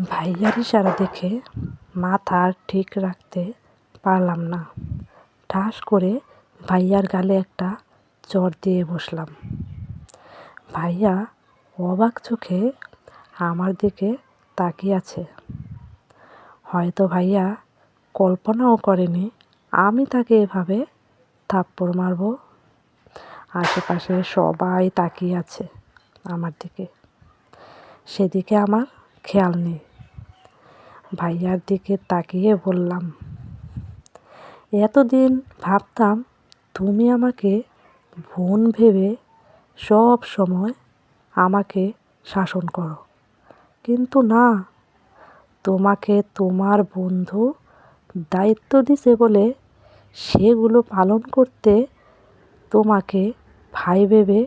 ভাইয়ার ইশারা দেখে মাথা ঠিক রাখতে পারলাম না। ঠাস করে ভাইয়ার গালে একটা চড় দিয়ে বসলাম। ভাইয়া অবাক চোখে আমার দিকে তাকিয়ে আছে। হয়তো ভাইয়া কল্পনাও করেনি আমি তাকে এভাবে থাপ্পড় মারব। আশেপাশে সবাই তাকিয়ে আছে আমার দিকে। সেদিকে আমার খেয়াল নেই। ভাইয়ার দিকে তাকিয়ে বললাম, এতদিন ভাবতাম তুমি আমাকে বোন ভেবে সব সময় আমাকে শাসন করো। কিন্তু না, তোমাকে তোমার বন্ধু দায়িত্ব দিছে বলে সেগুলো পালন করতে তোমাকে ভাই ভেবে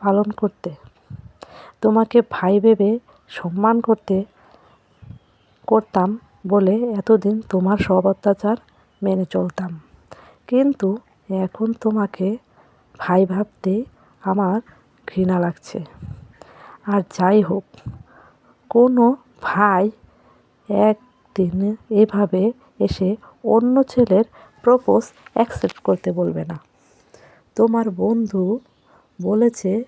পালন করতে তোমাকে ভাই ভেবে সম্মান করতে, করতাম বলে এতদিন তোমার সব অত্যাচার মেনে চলতাম। কিন্তু এখন তোমাকে ভাই ভাবতে আমার ঘৃণা লাগছে। আর যাই হোক, কোনো ভাই একদিন এভাবে এসে অন্য ছেলের প্রপোজ অ্যাকসেপ্ট করতে বলবে না। তোমার বন্ধু বলেছে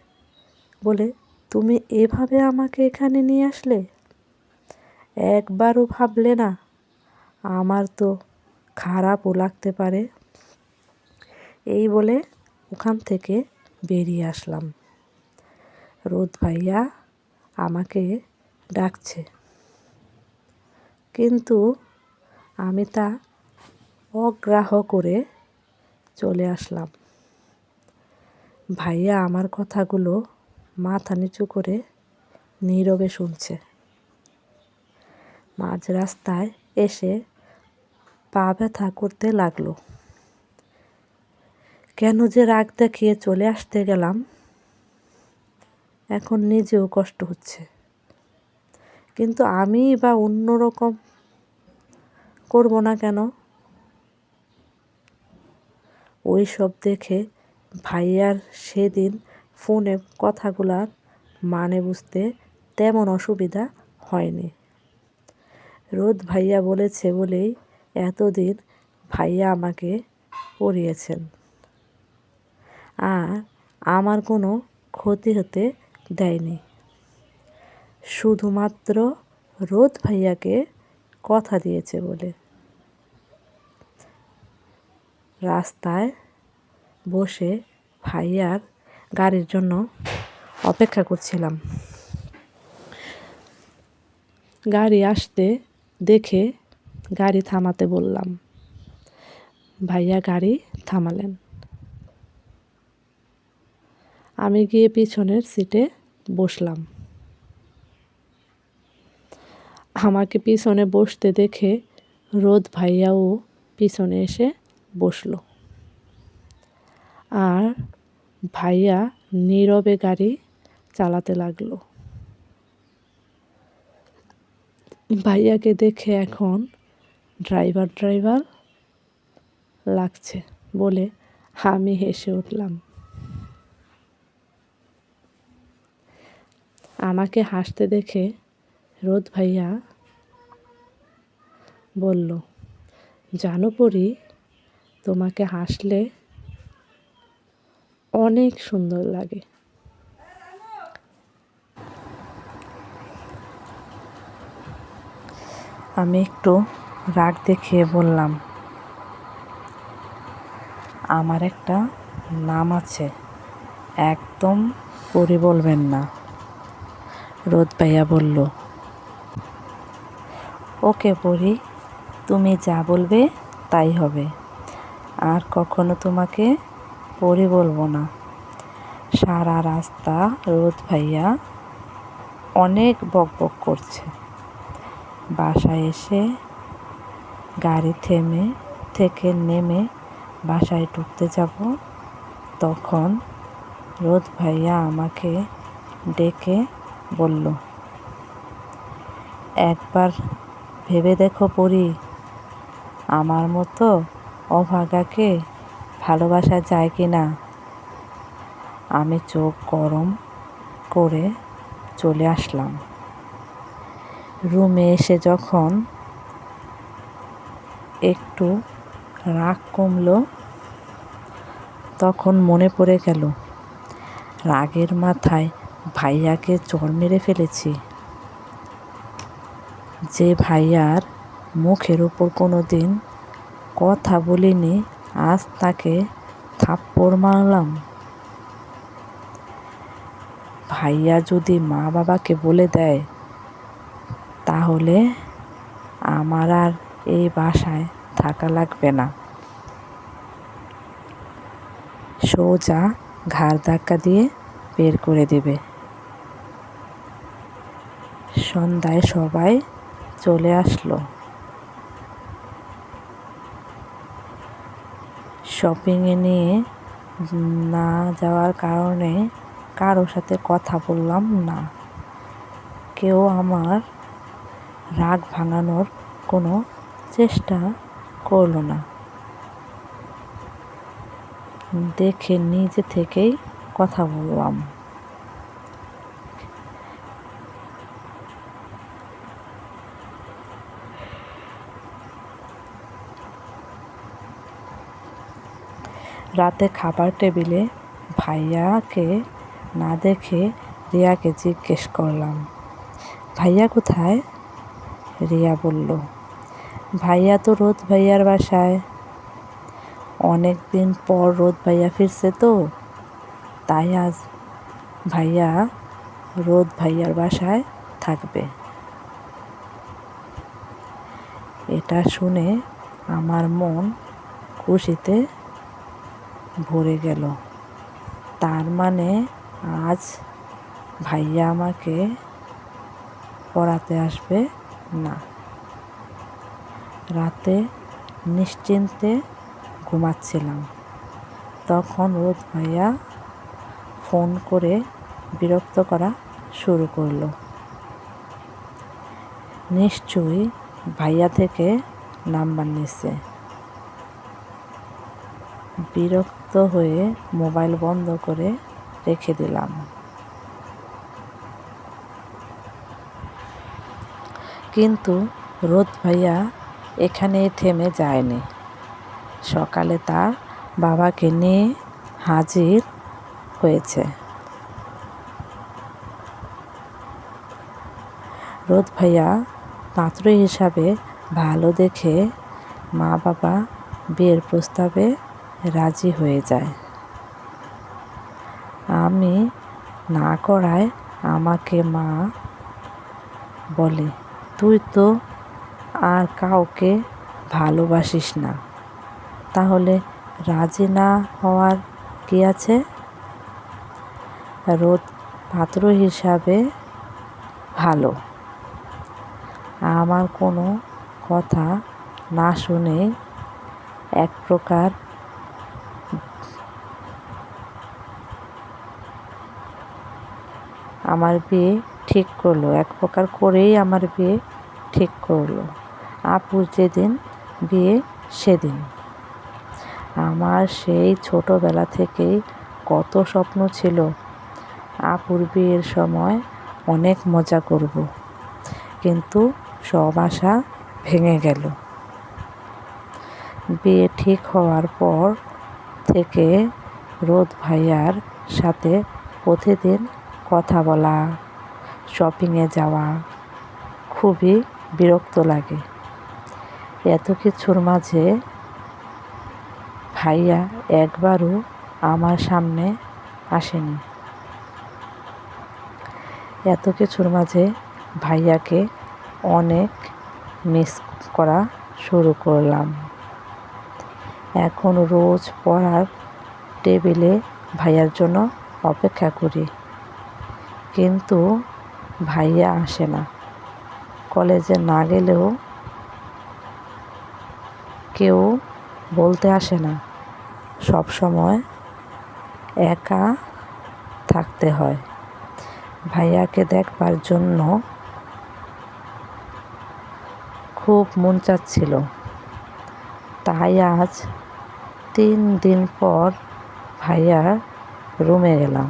বলে তুমি এভাবে আমাকে এখানে নিয়ে আসলে? একবারও ভাবলে না। আমার তো খারাপও লাগতে পারে। এই বলে ওখান থেকে বেরিয়ে আসলাম। রোদ ভাইয়া আমাকে ডাকছে। কিন্তু আমি তা অগ্রাহ করে চলে আসলাম। ভাইয়া আমার কথাগুলো মাথা নিচু করে নীরবে শুনছে। মাঝ রাস্তায় এসে পা ব্যথা করতে লাগল। কেন যে রাগ দেখিয়ে চলে আসতে গেলাম, এখন নিজেও কষ্ট হচ্ছে। কিন্তু আমি বা অন্যরকম করব না কেন? ওই সব দেখে ভাইয়ার সেদিন ফোনে কথাগুলার মানে বুঝতে তেমন অসুবিধা হয়নি। রোদ ভাইয়া বলেছে বলেই এতদিন ভাইয়া আমাকে পড়িয়েছেন। আর আমার কোনো ক্ষতি হতে দেয়নি। শুধুমাত্র রোদ ভাইয়াকে কথা দিয়েছে বলে। রাস্তায় বসে ভাইয়ার গাড়ির জন্য অপেক্ষা করছিলাম। গাড়ি আসতে দেখে গাড়ি থামাতে বললাম, ভাইয়া, গাড়ি থামালেন। আমি গিয়ে পিছনের সিটে বসলাম। আমাকে পিছনে বসতে দেখে রোদ ভাইয়াও পিছনে এসে বসল। আর ভাইয়া নীরবে গাড়ি চালাতে লাগল। ভাইয়াকে দেখে এখন ড্রাইভার ড্রাইভার লাগছে বলে আমি হেসে উঠলাম। আমাকে হাসতে দেখে রোদ ভাইয়া বলল জানো পরি তোমাকে হাসলে অনেক সুন্দর লাগে। আমি একটু রাগ দেখিয়ে বললাম। আমার একটা নাম আছে। একদম পরি বলবেন না। রোদ ভাইয়া বলল, ওকে পরি তুমি যা বলবে তাই হবে। আর কখনো তোমাকে পরি বলব না। সারা রাস্তা রোদ ভাইয়া অনেক বক বক করছে। বাসায় এসে গাড়ি থেমে থেকে নেমে বাসায় ঢুকতে যাব। তখন রোদ ভাইয়া আমাকে ডেকে বলল, একবার ভেবে দেখো পড়ি আমার মতো অভাগাকে ভালোবাসা যায় কি না? আমি চোখ গরম করে চলে আসলাম। রুমে এসে যখন একটু রাগ কমল, তখন মনে পড়ে গেল, রাগের মাথায় ভাইয়াকে চর মেরে ফেলেছি। যে ভাইয়ার মুখের ওপর কোনো দিন কথা বলিনি আজ তাকে থাপ্পড় মারলাম। ভাইয়া যদি মা বাবাকে বলে দেয়, তাহলে আমার আর এই বাসায় থাকা লাগবে না। সোজা ঘাড় ধাক্কা দিয়ে বের করে দেবে। সন্ধ্যায় সবাই চলে আসলো। শপিংয়ে নিয়ে না যাওয়ার কারণে কারও সাথে কথা বললাম না। কেউ আমার রাগ ভাঙানোর কোনো চেষ্টা করল না। দেখে নিজে থেকেই কথা বললাম। রাতে খাবার টেবিলে ভাইয়াকে না দেখে রিয়াকে জিজ্ঞেস করলাম, ভাইয়া কোথায়? রিয়া বলল, ভাইয়া তো রোদ ভাইয়ার বাসায়। অনেক দিন পর রোদ ভাইয়া ফিরছে তো, তাই আজ ভাইয়া রোদ ভাইয়ার বাসায় থাকবে। এটা শুনে আমার মন খুশিতে ভরে গেল। তার মানে আজ ভাইয়া আমাকে পড়াতে আসবে না। রাতে নিশ্চিন্তে ঘুমাচ্ছিলাম। তখন রোদ ভাইয়া ফোন করে বিরক্ত করা শুরু করল। নিশ্চয়ই ভাইয়া থেকে নাম্বার নিচ্ছে বিরক্ত হয়ে মোবাইল বন্ধ করে রেখে দিলাম। কিন্তু রোদ ভাইয়া এখানে থেমে যায়নি। সকালে তার বাবাকে নিয়ে হাজির হয়েছে। রোদ ভাইয়া পাত্র হিসাবে ভালো দেখে মা বাবা বিয়ের প্রস্তাবে রাজি হয়ে যায়। আমি না করায় আমাকে মা বলে, তুই তো আর কাউকে ভালোবাসিস না। তাহলে রাজি না হওয়ার কি আছে? রোদ পাত্র হিসাবে ভালো। আমার কোনো কথা না শুনে এক প্রকার আমার বিয়ে ঠিক করল। এক প্রকার করেই আমার বিয়ে ঠিক করল। আপুর যেদিন বিয়ে, সেদিন। আমার সেই ছোটোবেলা থেকেই কত স্বপ্ন ছিল। আপুর বিয়ের সময় অনেক মজা করব। কিন্তু সব আশা ভেঙে গেল। বিয়ে ঠিক হওয়ার পর থেকে রোদ ভাইয়ার সাথে প্রতিদিন কথা বলা শপিংয়ে যাওয়া খুবই বিরক্ত লাগে। এত কিছুর মাঝে ভাইয়া একবারও আমার সামনে আসেনি। এত কিছুর মাঝে ভাইয়াকে অনেক মিস করা শুরু করলাম। এখন রোজ পড়ার টেবিলে ভাইয়ার জন্য অপেক্ষা করি। কিন্তু ভাইয়া আসে না। কলেজে না গেলেও কেউ বলতে আসে না। সব সময় একা থাকতে হয়। ভাইয়াকে দেখবার জন্য খুব মন চাচ্ছিল। তাই আজ তিন দিন পর ভাইয়ার রুমে গেলাম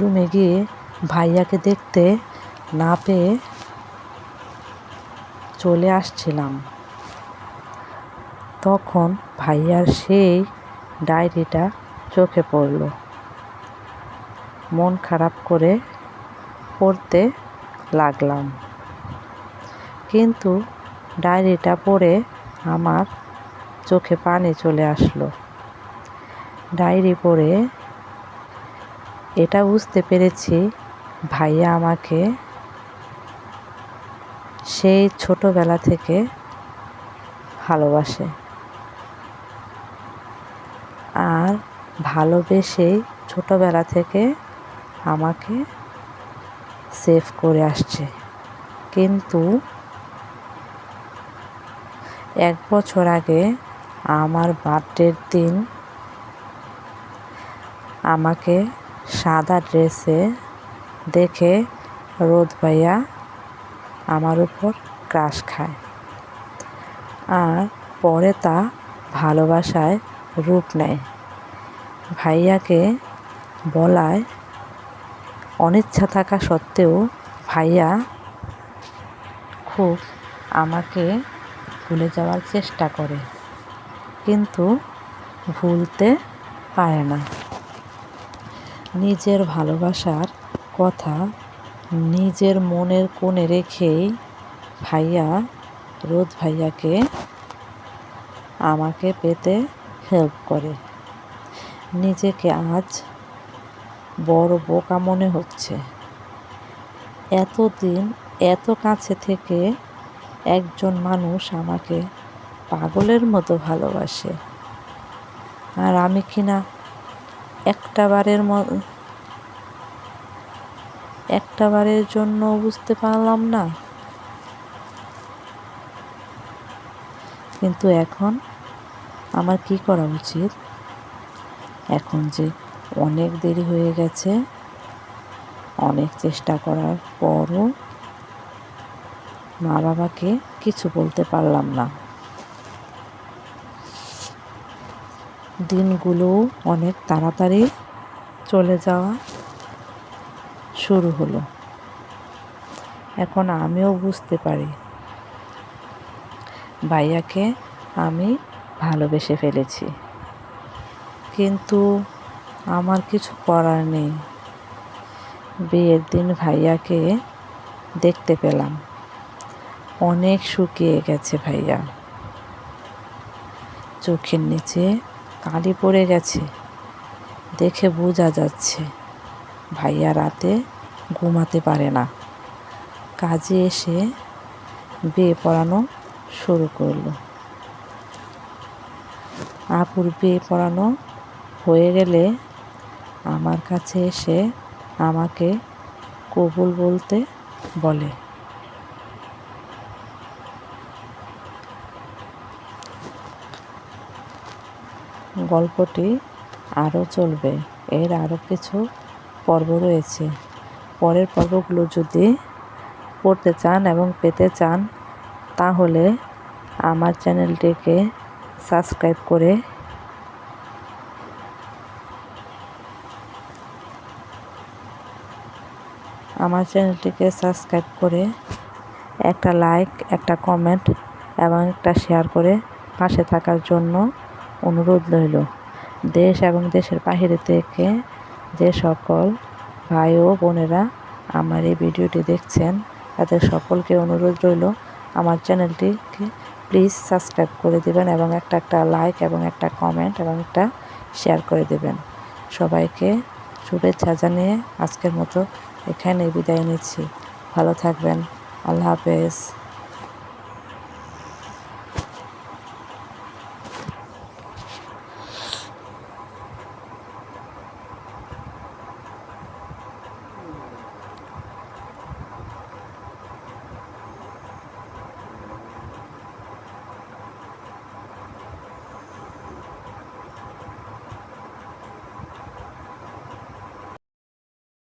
রুমে গিয়ে ভাইয়াকে দেখতে না পেয়ে চলে আসছিলাম। তখন ভাইয়ার সেই ডায়েরিটা চোখে পড়ল। মন খারাপ করে পড়তে লাগলাম। কিন্তু ডায়েরিটা পড়ে আমার চোখে পানি চলে আসলো। ডায়েরি পড়ে এটা বুঝতে পেরেছি। ভাইয়া আমাকে সেই ছোটোবেলা থেকে ভালোবাসে। আর ভালোবেসেই ছোটোবেলা থেকে আমাকে সেভ করে আসছে। কিন্তু এক বছর আগে আমার বার্থডের দিন আমাকে সাদা ড্রেসে দেখে রোদ ভাইয়া আমার উপর ক্রাশ খায়। আর পরে তা ভালোবাসায় রূপ নেয়। ভাইয়াকে বলায়, অনিচ্ছা থাকা সত্ত্বেও ভাইয়া খুব আমাকে ভুলে যাওয়ার চেষ্টা করে, কিন্তু ভুলতে পারে না। নিজের ভালোবাসার কথা নিজের মনের কোণে রেখেই ভাইয়া রোদ ভাইয়াকে আমাকে পেতে হেল্প করে। নিজেকে আজ বড় বোকা মনে হচ্ছে। এতদিন এত কাছে থেকে একজন মানুষ আমাকে পাগলের মতো ভালোবাসে। আর আমি কিনা একটা বারের একটা বারের জন্য বুঝতে পারলাম না। কিন্তু এখন আমার কি করা উচিত? এখন যে অনেক দেরি হয়ে গেছে, অনেক চেষ্টা করার পরও মা বাবাকে কিছু বলতে পারলাম না। দিনগুলো অনেক তাড়াতাড়ি চলে যাওয়া শুরু হলো। এখন আমিও বুঝতে পারি। ভাইয়াকে আমি ভালোবেসে ফেলেছি। কিন্তু আমার কিছু করার নেই। বিয়ের দিন ভাইয়াকে দেখতে পেলাম। অনেক শুকিয়ে গেছে ভাইয়া। চোখের নিচে কালি পড়ে গেছে। দেখে বোঝা যাচ্ছে, ভাইয়া রাতে ঘুমাতে পারে না। কাজে এসে বিয়ে পড়ানো শুরু করল। আপুর বিয়ে পড়ানো হয়ে গেলে আমার কাছে এসে আমাকে কবুল বলতে বলে। গল্পটি আরও চলবে। এর আরও কিছু পর্ব রয়েছে। পরের পর্বগুলো যদি পড়তে চান এবং পেতে চান, তাহলে আমার চ্যানেলটিকে সাবস্ক্রাইব করে আমার চ্যানেলটিকে সাবস্ক্রাইব করে একটা লাইক, একটা কমেন্ট এবং একটা শেয়ার করে পাশে থাকার জন্য অনুরোধ রইল, দেশ এবং দেশের বাহিরে থেকে যে সকল ভাই ও বোনেরা আমার এই ভিডিওটি দেখছেন, তাদের সকলকে অনুরোধ রইল আমার চ্যানেলটিকে প্লিজ সাবস্ক্রাইব করে দেবেন এবং একটা একটা লাইক এবং একটা কমেন্ট এবং একটা শেয়ার করে দেবেন। সবাইকে শুভেচ্ছা জানিয়ে আজকের মতো এখানে বিদায় নিচ্ছি। ভালো থাকবেন। আল্লাহ হাফেজ।